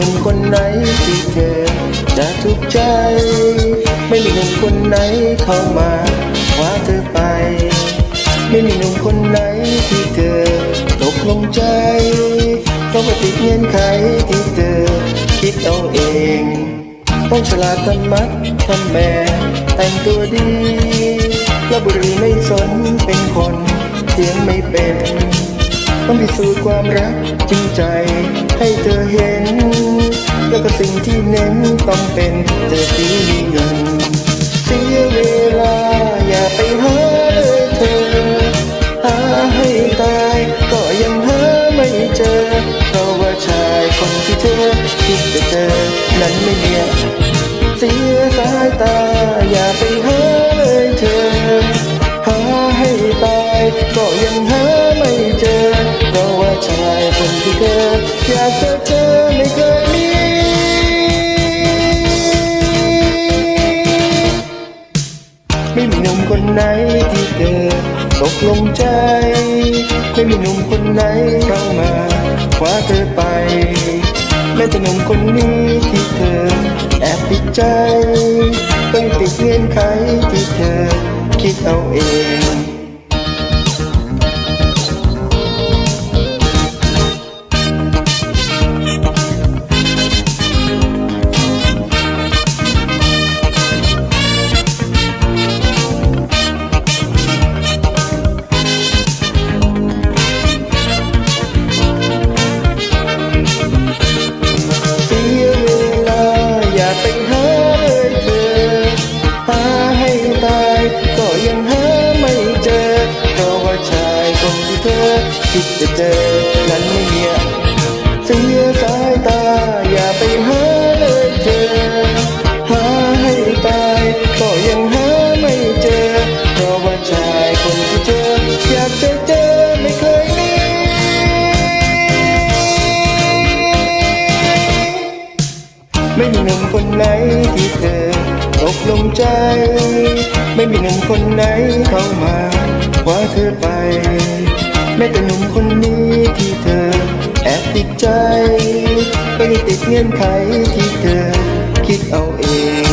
นุ่มคนไหนที่เธอจะถูกใจ ไม่มีหนุ่มคนไหนเข้ามาคว้าเธอไป ไม่มีหนุ่มคนไหนที่เธอตกลงใจเพราะว่าติดเงื่อนไขที่เธอคิดเอาเองต้องฉลาดทำมัดทำแม่แต่งตัวดีและบุรีไม่สนเป็นคนเสียงไม่เป็น ต้องพิสูจน์ความรักจริงใจให้เธอเห็น แล้วก็สิ่งที่เน้นต้องเป็นเธอที่มีเงิน เสียเวลาอย่าไปหาเลยเธอ หาให้ตายก็ยังหาไม่เจอ เพราะว่าชายคนที่เธอคิดจะเจอนั้นไม่เนียเสียสายตาอย่าไปหาเลยเธอ หาให้ตายก็ยังหาไม่เจอ เพราะว่าชายคนที่เธออยากจะเจอ ไหนที่เธอตกลงใจ ไม่มีหนุ่มคนไหนเข้ามาคว้าเธอไปแม้แต่หนุ่มคนนี้ที่เธอแอบติดใจต้องติดเงื่อนไขที่เธอคิดเอาเอง คิดจะเจอนั้นไม่เนียเสียสายตาอย่าไปหาเลยเธอหาให้ตายก็ยังหาไม่เจอ เพราะว่าชายคนที่เธออยากจะเจอไม่เคยมีไม่มีหนุ่มคนไหนที่เธอตกลงใจ ไม่มีหนุ่มคนไหนเข้ามาคว้าเธอไป แม้แต่หนุ่มคนนี้ที่เธอ แอบติดใจ ไปติดเงื่อนไขที่เธอ คิดเอาเอง